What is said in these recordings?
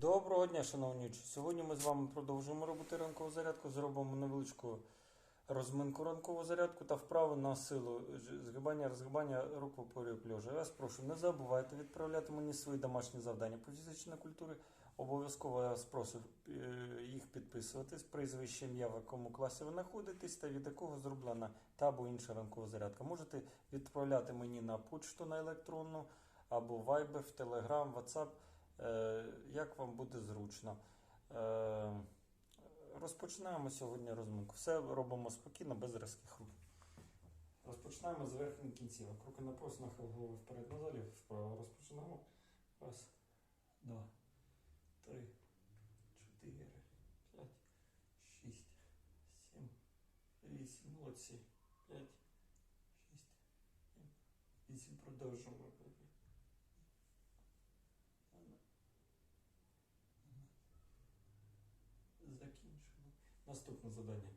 Доброго дня, шановні учні. Сьогодні ми з вами продовжуємо робити ранкову зарядку. Зробимо невеличку розминку ранкову зарядку та вправи на силу згибання, розгибання рук в опорі. Я вас прошу, не забувайте відправляти мені свої домашні завдання по фізичній культурі. Обов'язково я вас прошу е, їх підписуватись, прізвище ім'я, в якому класі ви знаходитесь та від якого зроблена та або інша ранкова зарядка. Можете відправляти мені на почту на електронну або Viber, в Telegram, WhatsApp. Е, як вам буде зручно. Е, розпочинаємо сьогодні розминку. Все робимо спокійно, без різких рук. Розпочинаємо з верхніх кінцівок. Руки на пояс, голови вперед назад, ліво вправо. Розпочинаємо. Раз, два, три, чотири, п'ять, шість, сім, вісім. Молодці. П'ять, шість, сім, вісім. Продовжуємо. Наступне завдання.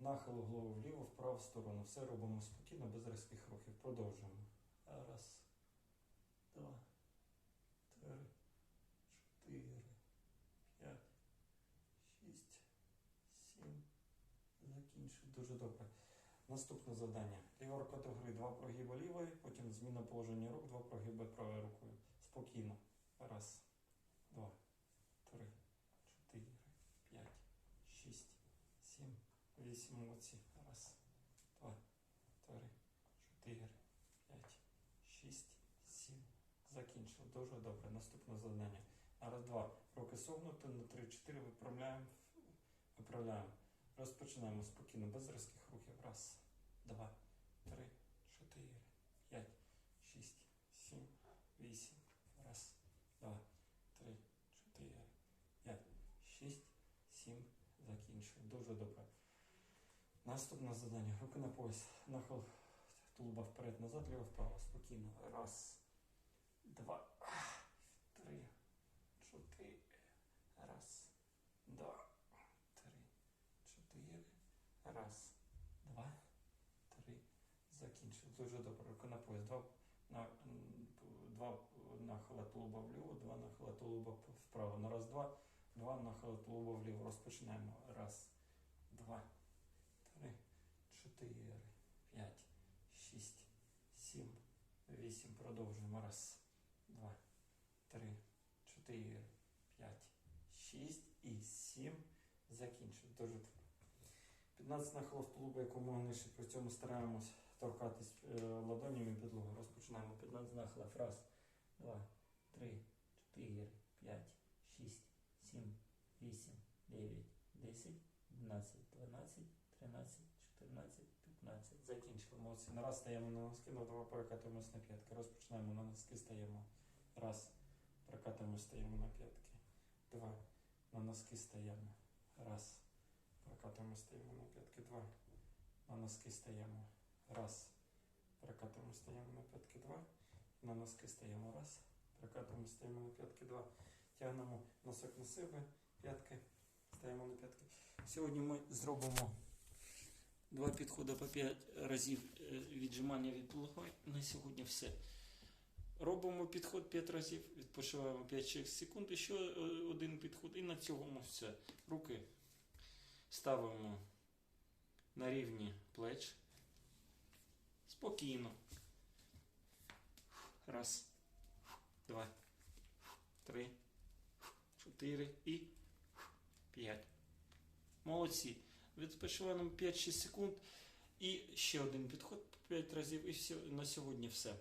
Нахил голови вліво, вправо сторону. Все робимо спокійно, без різких рухів. Продовжуємо. Раз, два, три, чотири, п'ять, шість, сім. Закінчив. Дуже добре. Наступне завдання. Ліва рука до гри, два прогиби лівої, потім зміна положення рук, два прогиби правою рукою. Спокійно. Раз, два, три, чотири, п'ять, шість, сім, вісім. Молодці. Раз, два, три, чотири, п'ять, шість, сім. Закінчили. Дуже добре. Наступне завдання. На раз, два. Руки согнуті, на три, чотири виправляємо. Виправляємо. Розпочинаємо спокійно, без різких рухів. Раз, два, три, чотири, п'ять, шість, сім, вісім. Раз, два, три, чотири, п'ять, шість, сім. Закінчив. Дуже добре. Наступне завдання. Руки на пояс. Нахил тулуба вперед, назад, ліво, вправо. Спокійно. Раз, два, три, чотири. Раз, два, три, чотири. Раз, два, три. Закінчив. Дуже добре. Руки на пояс. Два, на, два нахила тулуба вліво, два нахила тулуба вправо. На раз, два. Два нахили тулуба вліво. Розпочинаємо. Раз, два, три, чотири, п'ять, шість, сім, вісім. Продовжуємо. Раз, два, три, чотири, п'ять, шість і сім. Закінчив. Дуже добре. 15 нахилів тулуба якомога нижче. При цьому стараємось торкатись е, ладонями підлогу. Розпочинаємо. 15 нахилів. Раз, два, три, чотири, п'ять, шість, сім, вісім, дев'ять, десять, одинадцять, дванадцять, тринадцять, чотирнадцять, п'ятнадцять. Закінчили. Молодці. Раз стаємо на носки, на два перекатуємось на п'ятки. Розпочинаємо на носки, стаємо. Раз. Перекатуємось, стаємо на п'ятки. Два. На носки стаємо. Раз. Перекатуємо, стаємо на п'ятки. Два. На носки стаємо. Раз. Перекатуємо, стаємо на п'ятки. Два. На носки стаємо. Раз. Перекатуємо, стаємо на п'ятки. Два. Тягнемо носок на себе. П'ятки. Стаємо на п'ятки. Сьогодні ми зробимо два підходи по 5 разів е, віджимання від підлоги. На сьогодні все. Робимо підход 5 разів, відпочиваємо 5-6 секунд, і ще е, один підход, і на цьому все. Руки ставимо на рівні плеч. Спокійно. Раз, два, три, чотири і п'ять. Молодці. Відпочиваємо 5-6 секунд. І ще один підход 5 разів, і на сьогодні все.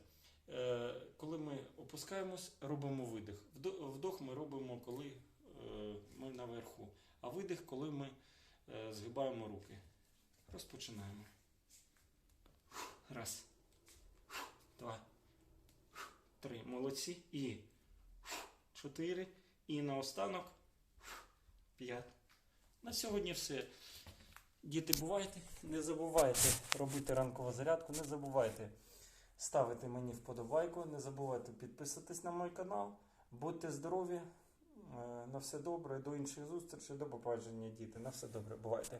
Е, коли ми опускаємось, робимо видих. Вдох ми робимо, коли е, ми наверху. А видих, коли ми е, згибаємо руки. Розпочинаємо. Раз. Два. Три. Молодці. І чотири. І наостанок п'ять. На сьогодні все. Діти, бувайте, не забувайте робити ранкову зарядку, не забувайте ставити мені вподобайку, не забувайте підписатись на мій канал. Будьте здорові, е, на все добре, до інших зустрічей, до побачення, діти. На все добре, бувайте.